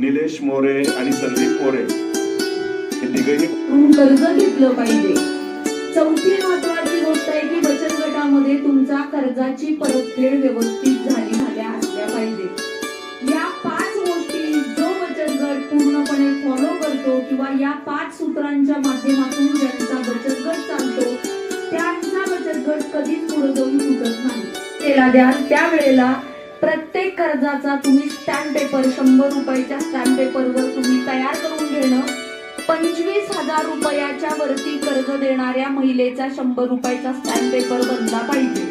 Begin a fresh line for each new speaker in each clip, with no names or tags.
निलेश मोरे आणि संदीप मोरे. हे तिघही
कर्ज घेतलं पाहिजे. चौथी महत्वाची गोष्ट आहे की बचत गटामध्ये तुमचा कर्जाची परतफेड व्यवस्थित झाली झाल्या असल्या पाहिजे. या पाच गोष्टी जो बचत गट पूर्णपणे फॉलो करतो किंवा या पाच सूत्रांच्या माध्यमातून ज्यांचा बचत गट चालतो त्यांचा बचत गट कधीच पुढे जाऊन सुटत नाही. केला द्या त्यावेळेला प्रत्येक कर्जाचा तुम्ही स्टॅम्प पेपर शंभर रुपयाच्या स्टॅम्प पेपरवर तुम्ही तयार करून घेणं पंचवीस हजार रुपयाच्या वरती कर्ज देणाऱ्या महिलेचा शंभर रुपयाचा स्टॅम्प पेपर बनला पाहिजे.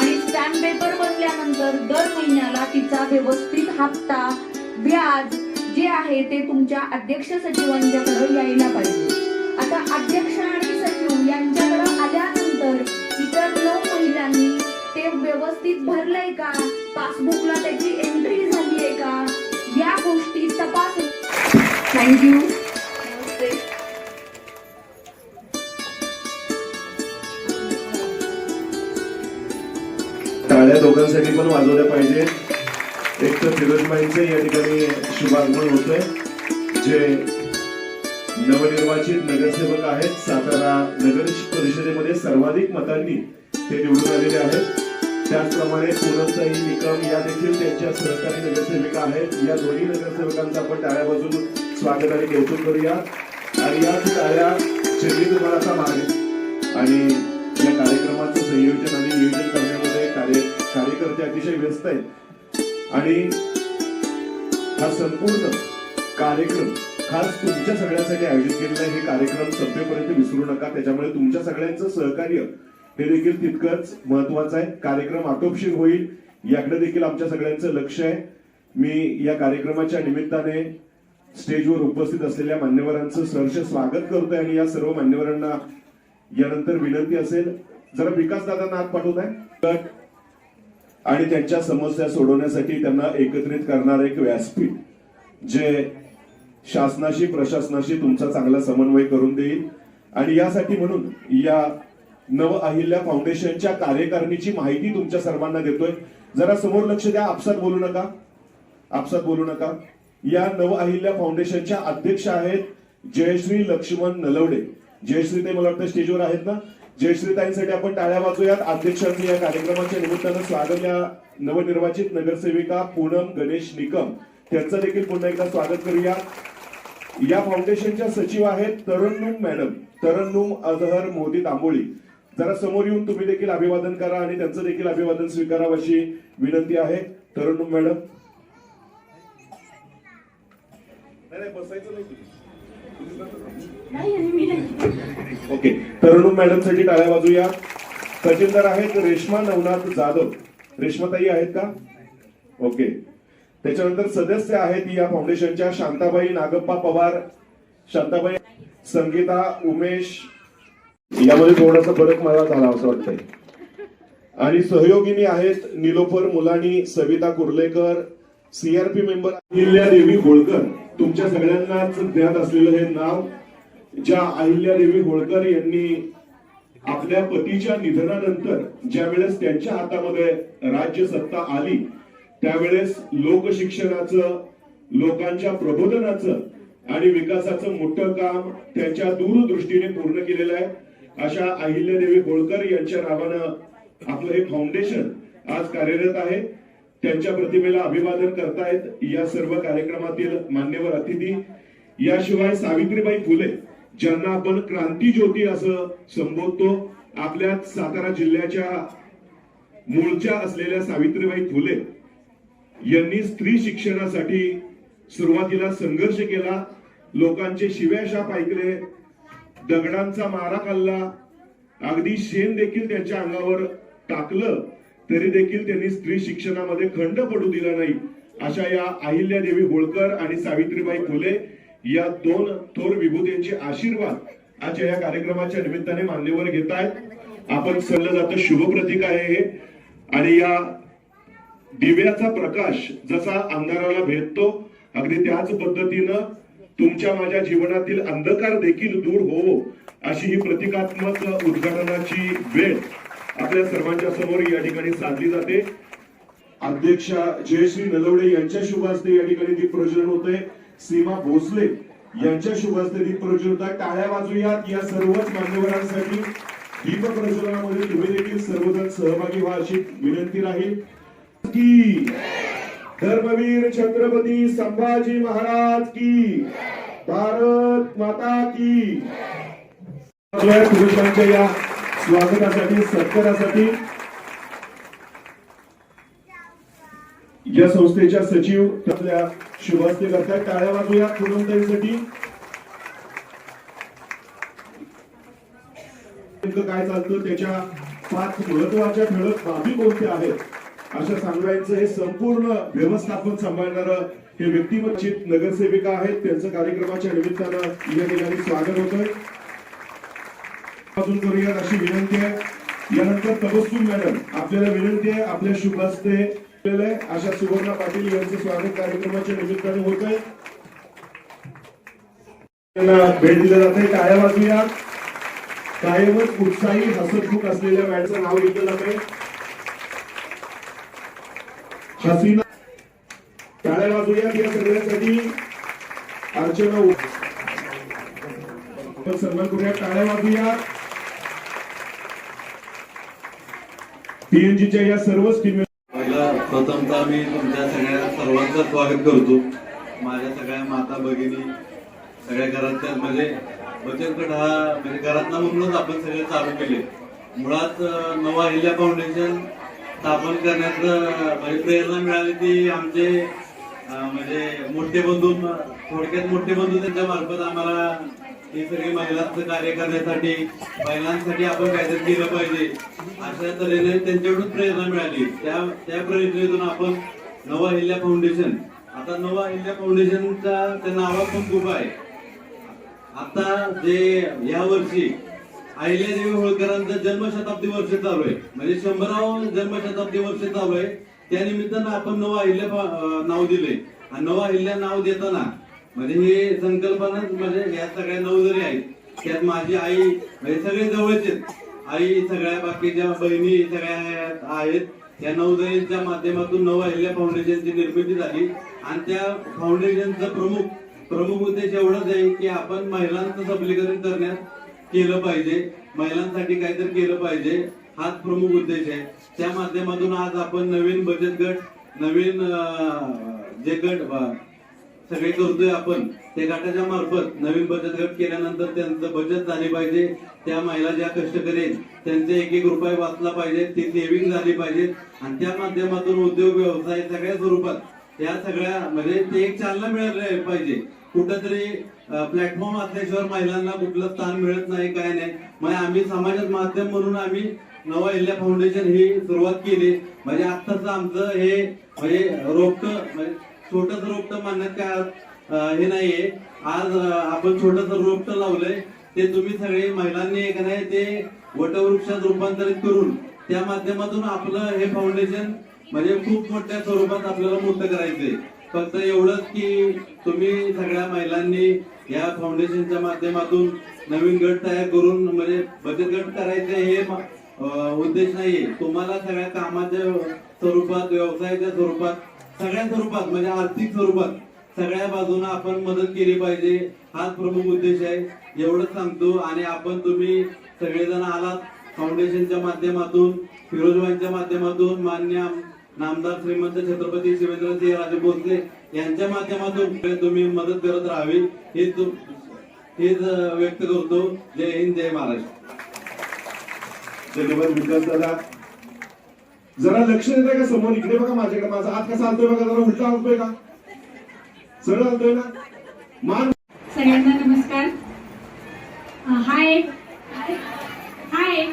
आणि स्टॅम्प पेपर बनल्यानंतर दर महिन्याला तिचा व्यवस्थित हप्ता व्याज जे आहे ते तुमच्या अध्यक्ष सचिवांच्याकडे यायला पाहिजे. आता अध्यक्ष आणि सचिव यांच्याकडे आल्यानंतर इतर नऊ महिलांनी ते व्यवस्थित भरलंय का? पासबुकला त्याची एंट्री झाली आहे का? या गोष्टी तपास. थँक्यू नमस्ते.
टाळ्या दोघांसाठी पण वाजवल्या पाहिजे एक तर फिरोजबाईंचं या ठिकाणी शुभागमन होतंय. जे नवनिर्वाचित नगरसेवक आहेत सातारा नगर परिषदेमध्ये सर्वाधिक मतांनी ते निवडून आलेले आहेत. त्याचप्रमाणे पूनमताई निकम या देखील त्यांच्या सहकारी नगरसेविका आहेत. या दोन्ही नगरसेवकांचं आपण टाळ्या बाजून स्वागत आणि कौतुक करूया. आणि या टाळ्या चिरली तुम्हाला आता मागे. आणि या कार्यक्रमाचं संयोजन आणि नियोजन करण्यामध्ये कार्य कार्यकर्ते अतिशय व्यस्त आहेत. आणि हा संपूर्ण कार्यक्रम खास तुमच्या सगळ्यांसाठी आयोजित केलेला हे कार्यक्रम सभेपर्यंत विसरू नका. त्याच्यामुळे तुमच्या सगळ्यांचं सहकार्य हे देखील तितकंच महत्वाचं आहे. कार्यक्रम आटोपशीर होईल याकडे देखील आमच्या सगळ्यांचं लक्ष आहे. मी या कार्यक्रमाच्या निमित्ताने स्टेजवर उपस्थित असलेल्या मान्यवरांचं सहर्ष स्वागत करतोय आणि या सर्व मान्यवरांना यानंतर विनंती असेल जरा विकास दादांना आत पाठवत आहे. आणि त्यांच्या समस्या सोडवण्यासाठी त्यांना एकत्रित करणार एक व्यासपीठ जे शासनाशी प्रशासनाशी तुमचा चांगला समन्वय करून देईल. आणि यासाठी म्हणून या नव अहिल्या फाउंडेशनच्या कार्यकारिणीची माहिती तुमच्या सर्वांना देतोय. जरा समोर लक्ष द्या आपसात बोलू नका. आपसात बोलू नका. या नव अहिल्या फाउंडेशनच्या अध्यक्ष आहेत जयश्री लक्ष्मण नलवडे. जयश्री ते मला वाटतं स्टेजवर आहेत ना? जयश्री ताईंसाठी आपण टाळ्या वाजूयात. अध्यक्षांनी या कार्यक्रमाच्या निमित्तानं स्वागत या नवनिर्वाचित नगरसेविका पूनम गणेश निकम. त्यांचं देखील पुन्हा एकदा स्वागत करूया. या फाउंडेशनच्या सचिव आहेत तरन्नुम मॅडम. तरन्नुम अजहर मोदी तांबोळी. जरा समोर येऊन तुम्ही देखील अभिवादन करा आणि त्यांचं देखील अभिवादन स्वीकारावं अशी विनंती आहे. तरन्नुम मॅडम. नाही बसायचं नाही ओके तरुण मॅडमसाठी टाळ्या वाजूया. सचिनदार आहेत रेश्मा नवनाथ जाधव. रेश्माताई आहेत का? ओके त्याच्यानंतर सदस्य आहेत या फाउंडेशनच्या शांताबाई नागप्पा पवार शांताबाई संगीता उमेश यामध्ये थोडासा फरक मला झाला असं वाटतंय. आणि सहयोगिनी आहेत निलोफर मुलानी सविता कुर्लेकर सीआरपी मेंबर अहिल्या देवी होळकर. तुमच्या सगळ्यांनाच ज्ञात असलेलं हे नाव ज्या अहिल्यादेवी होळकर यांनी आपल्या पतीच्या निधनानंतर ज्या वेळेस त्यांच्या हातामध्ये राज्य सत्ता आली त्यावेळेस लोकशिक्षणाचं लोकांच्या प्रबोधनाचं आणि विकासाचं मोठं काम त्यांच्या दूरदृष्टीने पूर्ण केलेलं आहे. अशा अहिल्यादेवी होळकर यांच्या नावानं आपलं हे फाउंडेशन आज कार्यरत आहे. त्यांच्या प्रतिमेला अभिवादन करतायत या सर्व कार्यक्रमातील मान्यवर अतिथी. याशिवाय सावित्रीबाई फुले ज्यांना आपण क्रांती ज्योती असं संबोधतो आपल्या सातारा जिल्ह्याच्या मूळच्या असलेल्या सावित्रीबाई फुले यांनी स्त्री शिक्षणासाठी सुरुवातीला संघर्ष केला. लोकांचे शिव्याशा ऐकले. दगडांचा मारा खाल्ला. अगदी शेण देखील त्यांच्या अंगावर टाकलं तरी देखील त्यांनी स्त्री शिक्षणामध्ये खंड पडू दिला नाही. अशा या अहिल्या देवी होळकर आणि सावित्रीबाई फुले या दोन थोर विभूतींचे आशीर्वाद आजच्या या कार्यक्रमाच्या निमित्ताने मान्यवर घेत आहेत. आपण सल्लं जातं शुभ प्रतीक आहे हे. आणि या दिव्याचा प्रकाश जसा अंधाराला भेटतो अगदी त्याच पद्धतीनं तुमच्या माझ्या जीवनातील अंधकार देखील दूर हो अशी ही प्रतिकात्मक उद्घाटनाची वेळ आपल्या सर्वांच्या समोर या ठिकाणी साधली जाते. अध्यक्षा जयश्री नलवडे यांच्या शुभ हस्ते या ठिकाणी दीप प्रज्वलन होते सीमा भोसले यांच्या शुभ हस्ते दीप प्रज्वलन होत आहे टाळ्या वाजूयात या सर्वच मान्यवरांसाठी. दीप प्रज्वलनामध्ये तुम्ही देखील सर्वजण सहभागी व्हा अशी विनंती राहील. की धर्मवीर छत्रपती संभाजी महाराज की। भारत माता की। पुरुषांच्या या स्वागतासाठी सत्कारासाठी. या संस्थेच्या सचिव आपल्या शुभास्ते करतायत. टाळ्या वाजूया पूनमताईंसाठी काय चालतं? त्याच्या पाच महत्त्वाच्या ठळक बाबी कोणत्या आहेत? अशा सांगायचं हे संपूर्ण व्यवस्थापन सांभाळणार हे व्यक्तिमत्चित नगरसेविका आहेत. त्यांचं कार्यक्रमाच्या निमित्तानं या ठिकाणी स्वागत होतंय. अजून करूयात अशी विनंती आहे. यानंतर तबस्सुम मॅडम आपल्याला विनंती आहे आपल्या शुभ हस्ते अशा सुवर्णा पाटील यांचं स्वागत कार्यक्रमाच्या निमित्ताने होत आहे त्यांना भेट दिलं जाते टाळ्या वाजूया कायमच उत्साही हसतमुख असलेल्या मॅडमचं नाव घेतलं जाते हसीना. टाळ्या वाजूयात या सगळ्यासाठी. अर्चना सन्मान करूया. टाळ्या वाजूया पीएनजीच्या या सर्वच टीम
प्रथमतः मी तुमच्या सगळ्या सर्वांचं स्वागत करतो. माझ्या सगळ्या माता भगिनी सगळ्या घरातल्या म्हणजे बचत गट हा म्हणजे घरातला म्हणूनच आपण सगळे चालू केले. मुळात नवा अहिल्या फाउंडेशन स्थापन करण्याचं म्हणजे प्रेरणा मिळाली ती आमचे म्हणजे मोठे बंधू थोडक्यात मोठे बंधू त्यांच्या मार्फत आम्हाला हे सगळे महिलांचं कार्य करण्यासाठी महिलांसाठी आपण काहीतरी केलं पाहिजे. अशा तऱ्हेने त्यांच्याकडून प्रेरणा मिळाली. त्या त्या प्रेरणेतून आपण नवा अहिल्या फाउंडेशन आता नवा अहिल्या फाउंडेशनचा त्या नावा पण खूप आहे. आता जे या वर्षी अहिल्यादेवी होळकरांचं जन्मशताब्दी वर्ष चालू आहे. म्हणजे शंभरावं जन्मशताब्दी वर्ष चालू आहे. त्या निमित्तानं आपण नव अहिल्या नाव दिले आणि नव अहिल्या नाव देताना म्हणजे हे संकल्पना म्हणजे या सगळ्या नऊ जरी आहेत त्यात माझी आई म्हणजे सगळे जवळचे आहेत. आई सगळ्या बाकीच्या बहिणी सगळ्या आहेत. या नवजरीच्या माध्यमातून नव अहिल्या फाउंडेशनची निर्मिती झाली. आणि त्या फाउंडेशनचा प्रमुख प्रमुख उद्देश एवढाच आहे की आपण महिलांचं सबलीकरण करण्यात केलं पाहिजे. महिलांसाठी काहीतरी केलं पाहिजे. हाच प्रमुख उद्देश आहे. त्या माध्यमातून आज आपण नवीन बचत गट नवीन जे गट सगळे करतोय आपण ते गटाच्या मार्फत नवीन बचत गट केल्यानंतर त्यांचं बचत झाली पाहिजे. त्या महिला ज्या कष्ट करेल त्यांचे एक एक रुपये वाचला पाहिजे ती सेव्हिंग झाली पाहिजे. आणि त्या माध्यमातून उद्योग व्यवसाय सगळ्या स्वरूपात या सगळ्या म्हणजे ते एक चालना मिळालं पाहिजे. कुठंतरी प्लॅटफॉर्म असल्याशिवाय महिलांना कुठलं स्थान मिळत नाही काय नाही. म्हणजे आम्ही समाजात माध्यम म्हणून आम्ही नवा इल्ल्या फाउंडेशन ही सुरुवात केली. म्हणजे आत्ताच आमचं हे म्हणजे रोपट म्हणजे छोटस रोपट मानण्यात काय हे नाहीये. आज आपण छोटस रोपट लावलंय ते तुम्ही सगळे महिलांनी एक नाही ते वटवृक्षात रूपांतरित करून त्या माध्यमातून आपलं हे फाउंडेशन म्हणजे खूप मोठ्या स्वरूपात आपल्याला मोठं करायचंय. फक्त एवढंच की तुम्ही सगळ्या महिलांनी या फाउंडेशनच्या माध्यमातून नवीन गट तयार करून म्हणजे बचत गट करायचे हे उद्देश नाहीये. तुम्हाला सगळ्या कामाच्या स्वरूपात व्यवसायाच्या स्वरूपात सगळ्या स्वरूपात म्हणजे आर्थिक स्वरूपात सगळ्या बाजूने आपण मदत केली पाहिजे. हाच प्रमुख उद्देश आहे. एवढंच सांगतो. आणि आपण तुम्ही सगळेजण आलात फाउंडेशनच्या माध्यमातून फिरोजबाईंच्या माध्यमातून मान्य नामदार श्रीमंत छत्रपती शिवेंद्रसिंह राजे भोसले यांच्या माध्यमातून तुम्ही मदत करत राहावी तु- हेच व्यक्त करतो. जय हिंद जय महाराष्ट्र.
धन्यवाद विकास दादा. जरा लक्ष देताय का समोर? इकडे बघा माझ्याकडे. माझा हात कसा हलतोय बघा जरा उलटा हलतोय का? सरळ हलतोय ना? मान
सगळ्यांना नमस्कार. हाय. हाय.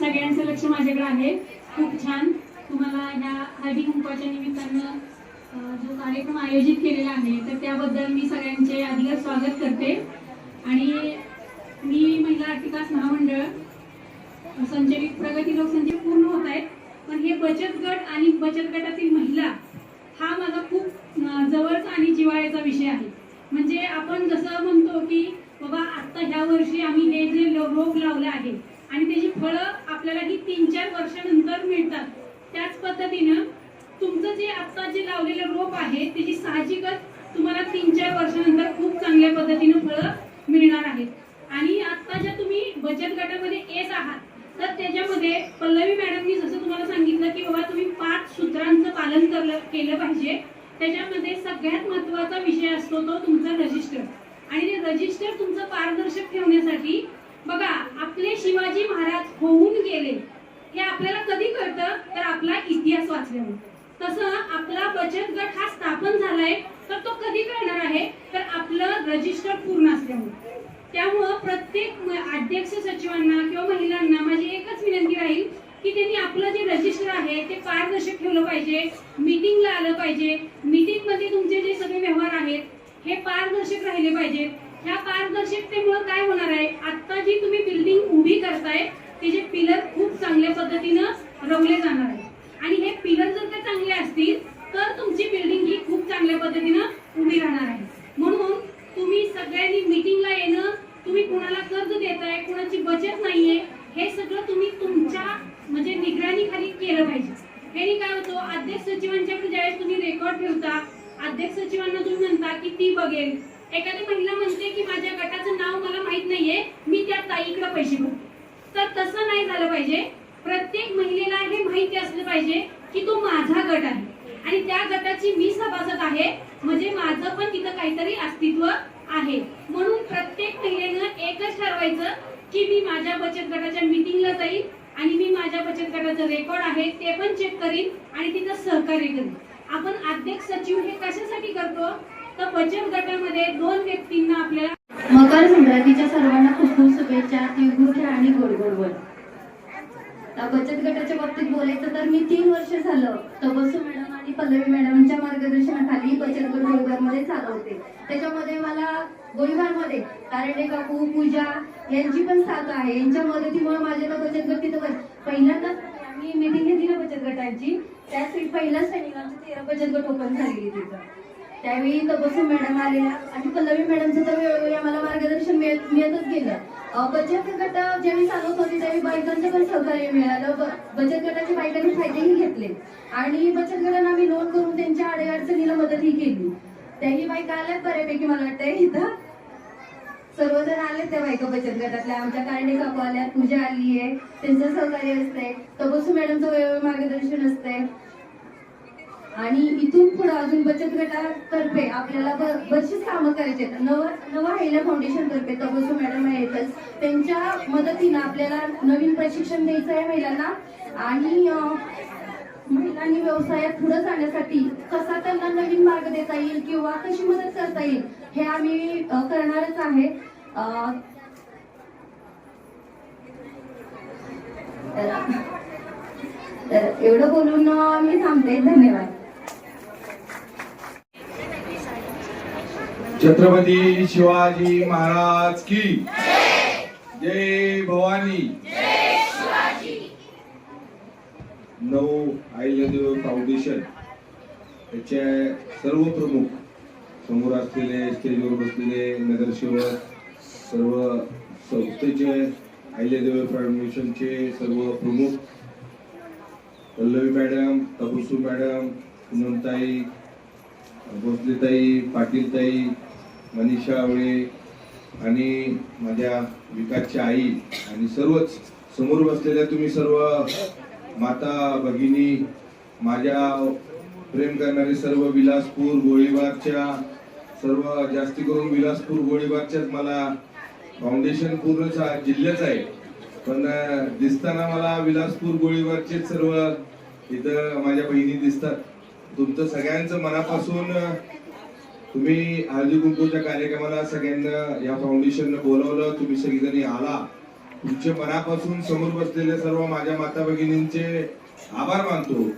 सगळ्यांचं लक्ष माझ्याकडे आहे. खूप छान. तुम्हाला ह्या हळदी कुंकवाच्या निमित्तानं जो कार्यक्रम आयोजित केलेला आहे तर त्याबद्दल मी सगळ्यांचे अधिक स्वागत करते. आणि मी महिला विकास महामंडळ संचलित प्रगती लोकसंचय पूर्ण होत आहेत पण हे बचत गट आणि बचत गटातील महिला हा माझा खूप जवळचा आणि जिवाळ्याचा विषय आहे. म्हणजे आपण जसं म्हणतो की बाबा आत्ता ह्या वर्षी आम्ही हे जे रोप लावलं आहे आणि त्याची फळं आपल्याला ही तीन चार वर्षानंतर मिळतात. त्याच पद्धतीनं तुमचं जे आता जे लावलेलं रोप आहे त्याची साहजिकच तुम्हाला तीन चार वर्षानंतर खूप चांगल्या पद्धतीनं फळं मिळणार आहेत. आणि आता ज्या तुम्ही बचत गटामध्ये येत आहात तर त्याच्यामध्ये पल्लवी मॅडमनी जसं तुम्हाला सांगितलं की बाबा तुम्ही पाच सूत्रांचं पालन करलं केलं पाहिजे. त्याच्यामध्ये सगळ्यात महत्त्वाचा विषय असतो तो तुमचा रजिस्टर. आणि ते रजिस्टर तुमचं पारदर्शक ठेवण्यासाठी बघा आपले होऊन गेले. हे आपल्याला कधी कळतं? तर आपला इतिहास वाचल्यामुळे. तसं आपला बचत गट हा स्थापन झालाय तर तो कधी कळणार आहे? तर आपलं रजिस्टर पूर्ण असल्यामुळे. त्यामुळं प्रत्येक अध्यक्ष सचिवांना किंवा महिलांना माझी एकच विनंती राहील की त्यांनी आपलं जे रजिस्टर आहे ते पारदर्शक ठेवलं पाहिजे मीटिंगला आलं पाहिजे मीटिंगमध्ये तुमचे जे सगळे व्यवहार आहेत हे पारदर्शक राहिले पाहिजेत. ह्या पारदर्शकतेमुळे काय होणार आहे? आता जी तुम्ही बिल्डिंग उभी करताय त्याचे पिलर खूप चांगल्या पद्धतीनं रवले जाणार आहे आणि हे पिलर जर का चांगले असतील तर तुमची बिल्डिंग ही खूप चांगल्या पद्धतीनं उभी राहणार आहे. म्हणून तुम्ही सगळ्यांनी मीटिंगला येणं तुम्ही कुणाला कर्ज देताय कुणाची बचत नाहीये हे सगळं तुम्ही तुमच्या म्हणजे निगराणीखाली केलं पाहिजे. हे काय होतं अध्यक्ष सचिवांच्याकडे ज्यावेळेस तुम्ही रेकॉर्ड ठेवता अध्यक्ष सचिवांना तुम्ही म्हणता की ती बघेल. एखादी महिला म्हणते की माझ्या गटाचं नाव मला माहीत नाहीये मी त्या ताईकडे पैसे भरतो तर तसं नाही झालं पाहिजे. प्रत्येक महिलेला हे माहिती असलं पाहिजे की तो माझा गट आहे. आणि त्या गटाची मी सभासद आहे. म्हणजे माझं पण तिथं काहीतरी अस्तित्व आहे. म्हणून प्रत्येक महिलेनं एकच ठरवायचं की मी माझ्या बचत गटाच्या मीटिंगला जाईल आणि मी माझ्या बचत गटाचं रेकॉर्ड आहे ते पण चेक करीन आणि तिथं सहकार्य करीन. आपण अध्यक्ष सचिव हे कशासाठी करतो? तर बचत गटामध्ये दोन व्यक्तींना आपल्याला
मकर संक्रांतीच्या सर्वांना खूप खूप शुभेच्छा तिळगुळ घ्या आणि गोड आता बचत गटाच्या बाबतीत बोलायचं तर मी तीन वर्ष झालं तबसू मॅडम आणि पल्लवी मॅडमच्या मार्गदर्शनाखाली बचत गट गोळीबारमध्ये चालवते. त्याच्यामध्ये मला गोळीबारमध्ये कारणे काकू पूजा यांची पण साथ आहे. यांच्या मदतीमुळे माझ्या तर बचत गट तिथं पहिल्यांदाच आम्ही मीटिंग घेतली ना बचत गटाची. त्याच पहिल्याच तेरा बचत गट ओपन झालेली तिथं. त्यावेळी तपस्वी मॅडम आलेल्या आणि पल्लवी मॅडमचं तर वेळोवेळी आम्हाला मार्गदर्शन मिळत मिळतच गेलं. बचत गट ज्यावेळी चालवत होते त्यावेळी बायकांचं पण सहकार्य मिळालं. बचत गटाच्या बायकांनी फायदेही घेतले. आणि बचत गटांना आम्ही नोंद करून त्यांच्या अडचणीला मदतही केली. त्याही बायका आल्यात बऱ्यापैकी मला वाटतंय इथं. सर्वजण आले त्या बायका बचत गटातल्या. आमच्या कारणे काकू आल्यात पूजा आली आहे त्यांचं सहकार्य असतंय. तपसू मॅडमचं वेळोवेळी मार्गदर्शन असतंय. आणि इथून पुढे अजून बचत गटातर्फे आपल्याला बरीच बरीचशीच कामं करायची आहेत. नव नवा हैल्या फाउंडेशन तर्फे तपसू मॅडम आहेतच त्यांच्या मदतीनं आपल्याला नवीन प्रशिक्षण द्यायचं आहे महिलांना. आणि महिलांनी व्यवसायात पुढे जाण्यासाठी कसा त्यांना नवीन मार्ग देता येईल किंवा कशी मदत करता येईल हे आम्ही करणारच आहे. तर- एवढं बोलून मी थांबते. धन्यवाद.
छत्रपती शिवाजी महाराज की जय भवानी. नऊ अहिल्यादेव फाउंडेशन. याचे सर्व प्रमुख समोर असलेले स्टेजवर बसलेले नगरसेवक सर्व संस्थेचे अहिल्यादेव फाउंडेशनचे सर्व प्रमुख. पल्लवी मॅडम तपसू मॅडम पूनमताई भोसलेताई पाटीलताई मनीषा आवळे आणि माझ्या विकासच्या आई आणि सर्वच समोर बसलेल्या तुम्ही सर्व माता भगिनी माझ्या प्रेम करणारे सर्व विलासपूर गोळीबारच्या सर्व जास्ती करून विलासपूर गोळीबारच्याच मला फाउंडेशन पूर्ण जिल्ह्याच आहे. पण दिसताना मला विलासपूर गोळीबारचेच सर्व इथं माझ्या बहिणी दिसतात. तुमचं सगळ्यांचं मनापासून तुम्ही हळदी कुंकूच्या कार्यक्रमाला सगळ्यांना या फाउंडेशननं बोलवलं. तुम्ही सगळीजणी आला. तुमच्या मनापासून समोर बसलेल्या सर्व माझ्या माता भगिनींचे आभार मानतो.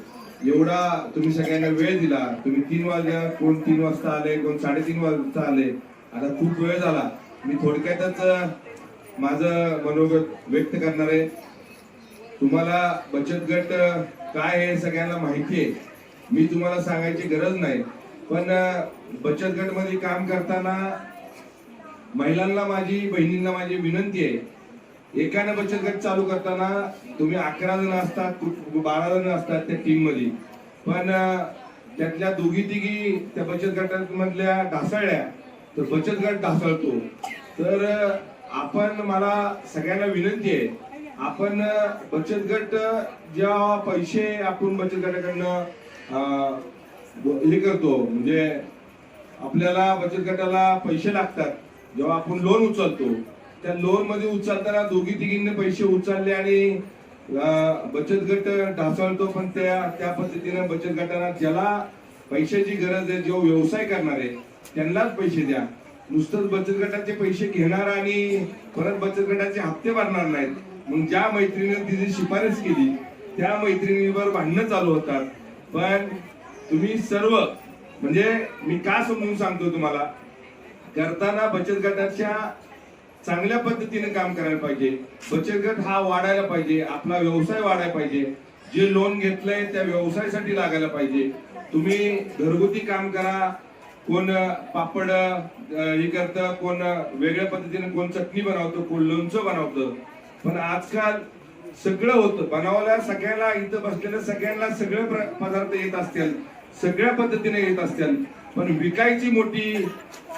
एवढा तुम्ही सगळ्यांना वेळ दिला. तुम्ही तीन वाजल्या कोण तीन वाजता आले कोण साडेतीन वाजता आले? आता खूप वेळ झाला. मी थोडक्यातच माझं मनोगत व्यक्त करणार आहे. तुम्हाला बचत गट काय हे सगळ्यांना माहिती आहे. मी तुम्हाला सांगायची गरज नाही. पण बचत गटमध्ये काम करताना महिलांना माझी बहिणींना माझी विनंती आहे एकाने बचत गट चालू करताना तुम्ही अकरा जण असतात बारा जण असतात त्या टीममध्ये पण त्यातल्या दोघी तिघी त्या बचत गटात मधल्या ढासळल्या तर बचत गट ढासळतो. तर आपण मला सगळ्यांना विनंती आहे आपण बचत गट ज्या पैसे आपण बचत गटाकडनं हे करतो म्हणजे आपल्याला बचत गटाला पैसे लागतात. जेव्हा आपण लोन उचलतो त्या लोनमध्ये उचलताना दोघी तिघींनी पैसे उचलले आणि बचत गट ढासळतो पण त्या त्या पद्धतीने बचत गटाला ज्याला पैशाची गरज आहे जो व्यवसाय करणार आहे त्यांनाच पैसे द्या. नुसतंच बचत गटाचे पैसे घेणार आणि परत बचत गटाचे हप्ते भरणार नाहीत. मग ज्या मैत्रिणीने तिची शिफारस केली त्या मैत्रिणीवर भांडणं चालू होतात. पण तुम्ही सर्व म्हणजे मी का समजून सांगतो तुम्हाला? करताना बचत गटाच्या चांगल्या पद्धतीने काम करायला पाहिजे. बचत गट हा वाढायला पाहिजे आपला व्यवसाय वाढायला पाहिजे. जे लोन घेतलंय त्या व्यवसायासाठी लागायला पाहिजे. तुम्ही घरगुती काम करा. कोण पापड हे करतं कोण वेगळ्या पद्धतीने कोण चटणी बनवतं कोण लोणचं बनवतं. पण आजकाल सगळं होतं. बनवायला सगळ्याला इथं बसलेल्या सगळ्यांना सगळे पदार्थ येत असतील. सगळ्या पद्धतीने येत असतील पण विकायची मोठी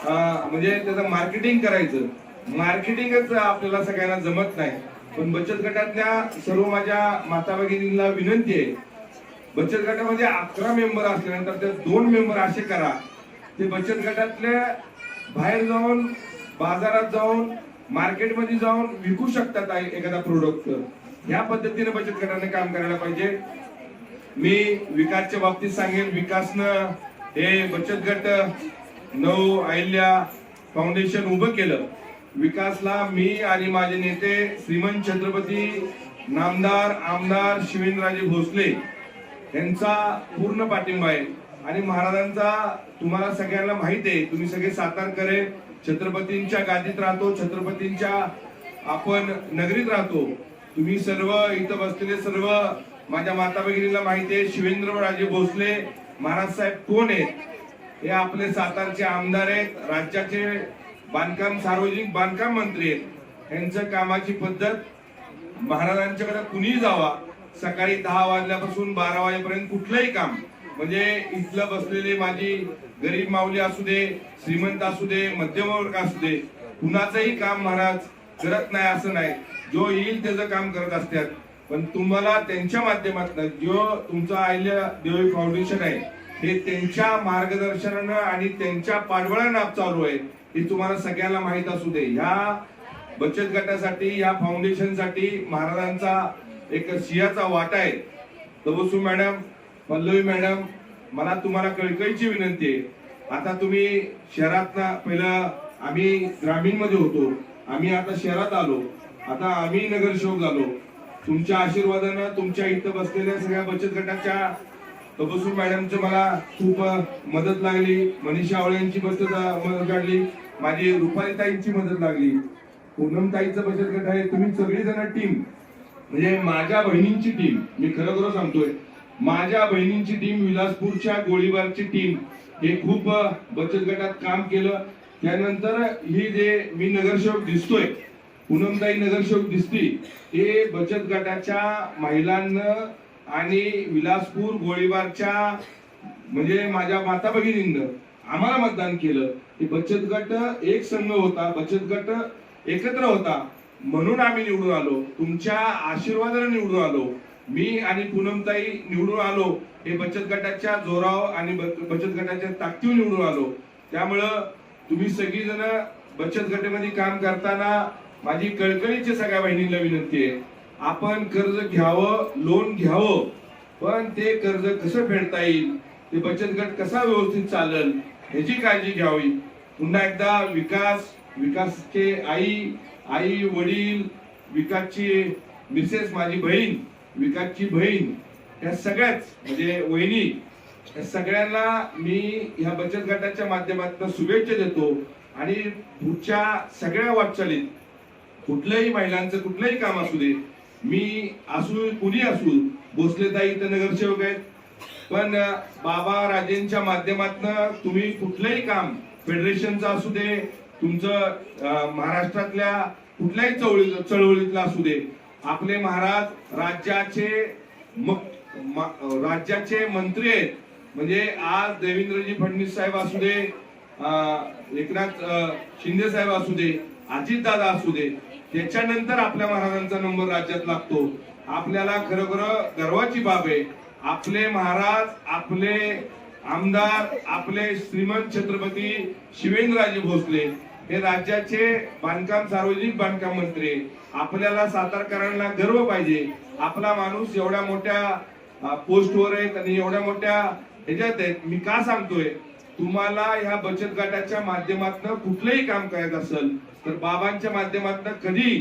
म्हणजे त्याचं मार्केटिंग करायचं. मार्केटिंगच आपल्याला सगळ्यांना जमत नाही. पण बचत गटातल्या सर्व माझ्या माता भगिनींना विनंती आहे. बचत गटामध्ये अकरा मेंबर असल्यानंतर त्या दोन मेंबर असे करा. ते बचत गटातल्या बाहेर जाऊन बाजारात जाऊन मार्केटमध्ये जाऊन विकू शकतात एखादा प्रोडक्ट ह्या पद्धतीने बचत गटाने काम करायला पाहिजे. मी विकासच्या बाबतीत सांगेन विकासनं हे बचत गट नऊ अहिल्या फाउंडेशन उभं केलं. विकासला मी आणि माझे नेते श्रीमंत छत्रपती नामदार आमदार शिवेंद्रराजे भोसले यांचा पूर्ण पाठिंबा आहे. आणि महाराजांचा तुम्हाला सगळ्यांना माहीत आहे तुम्ही सगळे सातारकरे छत्रपतींच्या गादीत राहतो छत्रपतींच्या आपण नगरीत राहतो. तुम्ही सर्व इथं बसलेले सर्व माझ्या माता भगिनीला माहिती आहे शिवेंद्रराजे भोसले महाराज साहेब कोण आहेत? हे आपले सातारचे आमदार आहेत राज्याचे बांधकाम सार्वजनिक बांधकाम मंत्री आहेत. यांचं कामाची पद्धत महाराजांच्याकडे कुणीही जावा सकाळी दहा वाजल्यापासून बारा वाजेपर्यंत कुठलंही काम म्हणजे इथलं बसलेले माझी गरीब माऊली असू दे श्रीमंत असू दे मध्यमवर्ग असू दे कुणाचंही काम महाराज करत नाही असं नाही. जो येईल त्याचं काम करत असतात. पण तुम्हाला त्यांच्या माध्यमातून जो तुमचं अहिल्या देवी फाउंडेशन आहे हे त्यांच्या मार्गदर्शनानं आणि त्यांच्या पाठबळानं चालू आहे हे तुम्हाला सगळ्यांना माहीत असू दे. ह्या बचत गटासाठी या फाउंडेशनसाठी महाराजांचा एक सिंहाचा वाटा आहे. तबसू मॅडम पल्लवी मॅडम मला तुम्हाला कळकळीची विनंती आहे. आता तुम्ही शहरात पहिलं आम्ही ग्रामीणमध्ये होतो. आम्ही आता शहरात आलो. आता आम्ही नगरसेवक झालो. तुमच्या आशीर्वादानं तुमच्या इथं बसलेल्या सगळ्या बचत गटाच्या तबसू मॅडमचं मला खूप मदत लागली. मनीषा आवळे यांची मदत मदत लागली माझी रुपालीताईंची मदत लागली. पूनमताईचं बचत गट आहे. तुम्ही सगळी जण टीम म्हणजे माझ्या बहिणींची टीम मी खरं खरं सांगतोय. माझ्या बहिणींची टीम विलासपूरच्या गोळीबारची टीम हे खूप बचत गटात काम केलं. त्यानंतर ही जे मी नगरसेवक दिसतोय पूनमताई नगरसेवक दिसती. हे बचत गटाच्या महिलांना आणि विलासपूर गोळीबारच्या म्हणजे माझ्या माता भगिनींना आम्हाला मतदान केलं. हे बचत गट एक संघ होता बचत गट एकत्र होता. म्हणून आम्ही निवडून आलो. तुमच्या आशीर्वादाने निवडून आलो. मी आणि पूनमताई निवडून आलो. हे बचत गटाच्या जोराव आणि बचत गटाच्या ताकदीवर निवडून आलो. त्यामुळं तुम्ही सगळीजण बचत गटामध्ये काम करताना माझी कळकळीची सगळ्या बहिणींना विनंती आहे. आपण कर्ज घ्यावं लोन घ्यावं पण ते कर्ज कसं फेडता येईल? ते बचत गट कसा व्यवस्थित चालेल? ह्याची काळजी घ्यावी. पुन्हा एकदा विकास विकासचे आई आई वडील विकासची मिसेस माझी बहीण विकासची बहीण या सगळ्याच म्हणजे वहिनी या सगळ्यांना मी ह्या बचत गटाच्या माध्यमातून शुभेच्छा देतो. आणि पुढच्या सगळ्या वाटचालीत कुठल्याही महिलांचं कुठलंही काम असू दे मी असू कुणी असू भोसलेताई तर नगरसेवक आहेत. पण बाबा राजेंच्या माध्यमातनं तुम्ही कुठलंही काम फेडरेशनचं असू दे तुमचं महाराष्ट्रातल्या कुठल्याही चळवळी चळवळीतला असू दे आपले महाराज राज्याचे राज्याचे मंत्री आहेत. म्हणजे आज देवेंद्रजी फडणवीस साहेब असू दे अं, एकनाथ शिंदे साहेब असू दे अजितदादा असू दे त्याच्यानंतर आपल्या महाराजांचा नंबर राज्यात लागतो. आपल्याला खरोखर गर्वाची बाब आहे. आपले महाराज आपले आमदार आपले श्रीमंत छत्रपती शिवेंद्रराजे भोसले हे राज्याचे बांधकाम सार्वजनिक बांधकाम मंत्री आपल्याला सातारकरांना गर्व पाहिजे. आपला माणूस एवढ्या मोठ्या पोस्टवर आहेत आणि एवढ्या मोठ्या ह्याच्यात आहेत. मी का सांगतोय? तुम्हाला ह्या बचत गटाच्या माध्यमातून कुठलंही काम करायचं असेल तर बाबांच्या माध्यमातून कधी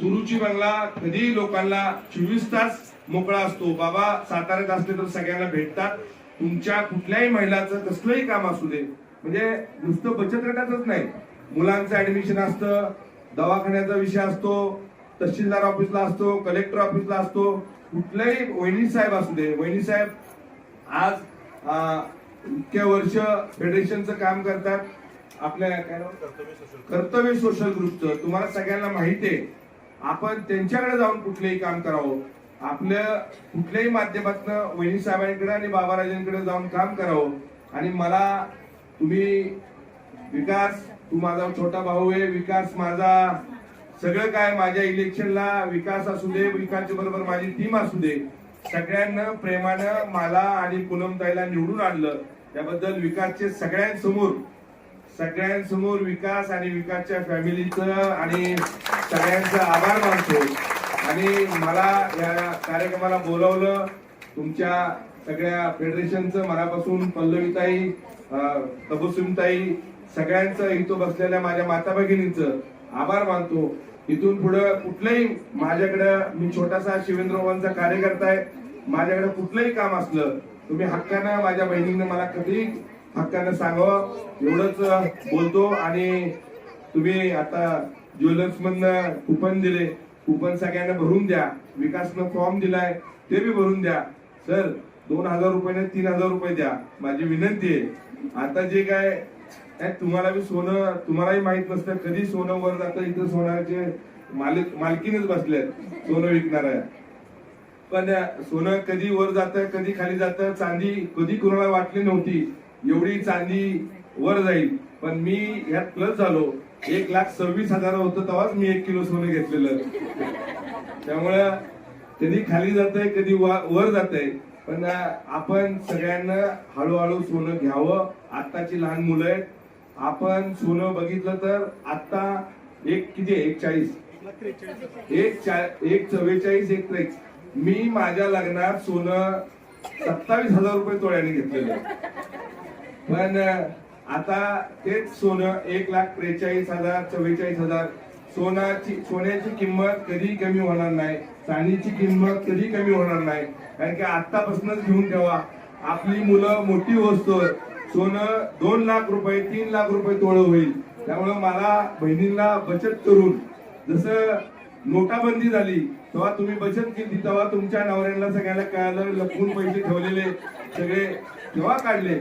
सुरुची बंगला कधी लोकांना चोवीस तास मोकळा असतो. बाबा साताऱ्यात असले तर सगळ्यांना भेटतात. तुमच्या कुठल्याही महिलाचं कसलंही काम असू दे. म्हणजे नुसतं बचत गटातच नाही. मुलांचं ऍडमिशन असतं दवाखान्याचा विषय असतो तहसीलदार ऑफिसला असतो कलेक्टर ऑफिसला असतो. कुठल्याही वहिनी साहेब असू दे. वहिनी साहेब आज इतक्या वर्ष फेडरेशनचं काम करतात. आपल्या काय? कर्तव्य सोशल ग्रुपचं तुम्हाला सगळ्यांना माहिती आहे. आपण त्यांच्याकडे जाऊन कुठलेही काम करावं. आपल्या कुठल्याही माध्यमातून वहिनी साहेबांकडे आणि बाबाराजांकडे जाऊन काम करावं. आणि मला तुम्ही विकास तू माझा छोटा भाऊ आहे विकास माझा सगळं काय माझ्या इलेक्शनला विकास असू दे विकासच्या बरोबर माझी टीम असू दे. सगळ्यांना प्रेमानं मला आणि पूनमताईला निवडून आणलं. त्याबद्दल विकासचे सगळ्यांसमोर सगळ्यांसमोर विकास आणि विकासच्या फॅमिलीचं आणि सगळ्यांचा आभार मानतो. आणि मला या कार्यक्रमाला बोलावलं तुमच्या सगळ्या फेडरेशनचं मनापासून पल्लवीताई तबुसुमताई सगळ्यांचं इथं बसलेल्या माझ्या माता भगिनींचं आभार मानतो. इथून पुढे कुठलंही माझ्याकडं मी छोटासा शिवेंद्र कार्यकर्ता आहे माझ्याकडे कुठलंही काम असलं तुम्ही हक्कानं माझ्या बहिणीनं मला कधी हक्कानं सांगावं एवढंच बोलतो. आणि तुम्ही आता ज्वेलर्स मधनं कुपन दिले कुपन सगळ्यांना भरून द्या. विकासनं फॉर्म दिलाय ते बी भरून द्या. सर दोन हजार रुपयाने तीन हजार रुपये द्या. माझी विनंती आहे. आता जे काय नाही तुम्हाला बी सोनं तुम्हालाही माहीत नसतं कधी सोनं वर जातं इथं सोन्याचे मालिक मालकीनच बसलेत सोनं विकणार आहे पण सोनं कधी वर जातं कधी खाली जातं चांदी कधी कुणाला वाटली नव्हती एवढी चांदी वर जाईल. पण मी ह्यात प्लस झालो. एक लाख सव्वीस हजार होतं तेव्हाच मी एक किलो सोनं घेतलेलं. त्यामुळं कधी खाली जातंय कधी वर वर जातंय. पण आपण सगळ्यांना हळूहळू सोनं घ्यावं. आत्ताची लहान मुलं आहेत आपण सोनं बघितलं तर आता एक किती एक चाळीस एक चा- एक चव्वेचाळीस एक त्रेच मी माझ्या लग्नात सोनं सत्तावीस हजार रुपये तोळ्याने घेतलेलं. पण आता तेच सोनं एक लाख त्रेचाळीस हजार चव्वेचाळीस हजार. सोनाची सोन्याची किंमत कधी कमी होणार नाही. चांदीची किंमत कधी कमी होणार नाही. कारण की आतापासूनच घेऊन ठेवा. आपली मुलं मोठी होस्तोर सोनं दोन लाख रुपये तीन लाख रुपये तोळ होईल. त्यामुळे मला बहिणींना बचत करून जसं नोटाबंदी झाली तेव्हा तुम्ही बचत केली तेव्हा तुमच्या नवऱ्यांना सगळ्यांना कळालं लपून पैसे ठेवलेले सगळे तेव्हा काढले.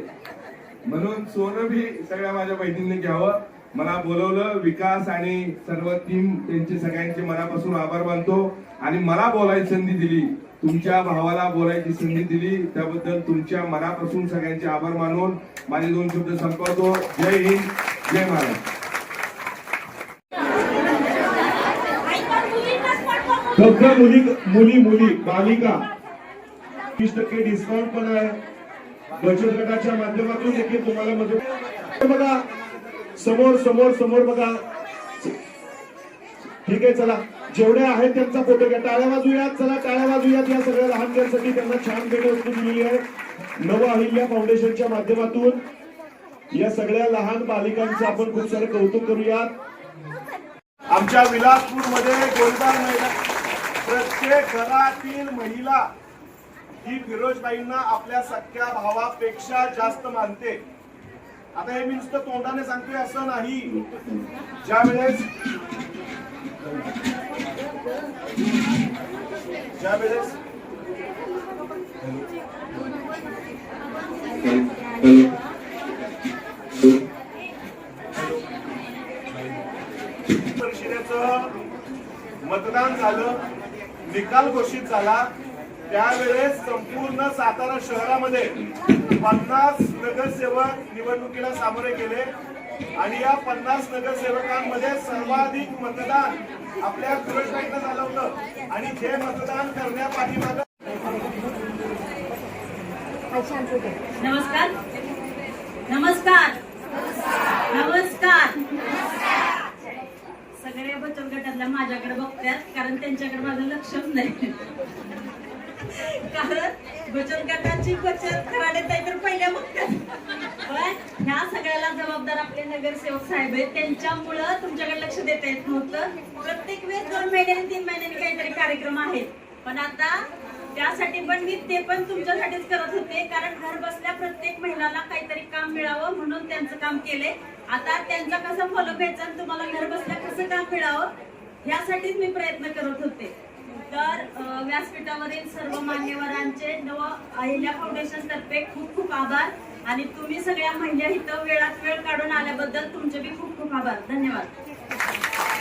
म्हणून सोनं बी सगळ्या माझ्या बहिणींनी घ्यावं. मला बोलवलं विकास आणि सर्व टीम त्यांचे सगळ्यांचे मनापासून आभार मानतो. आणि मला बोलायची संधी दिली. तुमच्या भावाला बोलायची संधी दिली. त्याबद्दल तुमच्या मनापासून सगळ्यांचे आभार मानून माझे दोन शब्द संपवतो. जय हिंद जय महाराज.
मुली मुली मुली बालिका. तीस टक्के डिस्काउंट पण आहे. बचत गटाच्या माध्यमातून देखील तुम्हाला मदत. बघा समोर समोर समोर बघा. ठीक आहे चला. जेवढे आहेत त्यांचा फोटो घ्या. टाळ्या वाजूयात चला टाळ्या वाजूयात या सगळ्या लहानग्यांसाठी त्यांना छान भेटवस्तू दिलेली आहे. नव अहिल्या फाउंडेशनच्या माध्यमातून या सगळ्या लहान बालिकांचं आपण खूप सारे कौतुक करूयात. आमच्या विलासपूरमध्ये गोलदार महिला प्रत्येक घरातील महिला ही फिरोजबाईंना आपल्या सख्या भावापेक्षा जास्त मानते. आता हे मी नुसतं तोंडाने सांगतोय असं नाही. ज्या वेळेस ज्या परिषदेचं मतदान झालं निकाल घोषित झाला. त्यावेळेस संपूर्ण सातारा शहरामध्ये पन्नास नगरसेवक निवडणुकीला सामोरे गेले. आणि या पन्नास नगरसेवकांमध्ये सर्वाधिक मतदान आपल्या कुरटबाईंना झालं होतं. आणि जे मतदान करण्यापाठीमागं
नमस्कार. नमस्कार. नमस्कार. सगळे बचत गटातल्या माझ्याकडे बघतात कारण त्यांच्याकडे माझं लक्षच नाही. कारण बचत गटाची बचत करायला तर पहिल्या मग पण ह्या सगळ्याला जबाबदार आपले नगरसेवक साहेब आहेत. त्यांच्यामुळं तुमच्याकडे लक्ष देता येत नव्हतं. प्रत्येक वेळेस दोन महिन्याने तीन महिन्याने काहीतरी कार्यक्रम आहेत. पण आता त्यासाठी पण मी ते पण तुमच्यासाठीच करत होते. कारण घर बसल्या प्रत्येक महिलाला काहीतरी काम मिळावं म्हणून त्यांचं काम केले आता त्यांचा कसा फॉलो घ्यायचा तुम्हाला घर बसल्या कसं काम मिळावं यासाठीच मी प्रयत्न करत होते. तर व्यासपीठावरील सर्व मान्यवरांचे नव अहिल्या फाउंडेशन तर्फे खूप खूप आभार. आणि तुम्ही सगळ्या महिला इथं वेळात वेळ काढून आल्याबद्दल तुमचे बी खूप खूप आभार. धन्यवाद.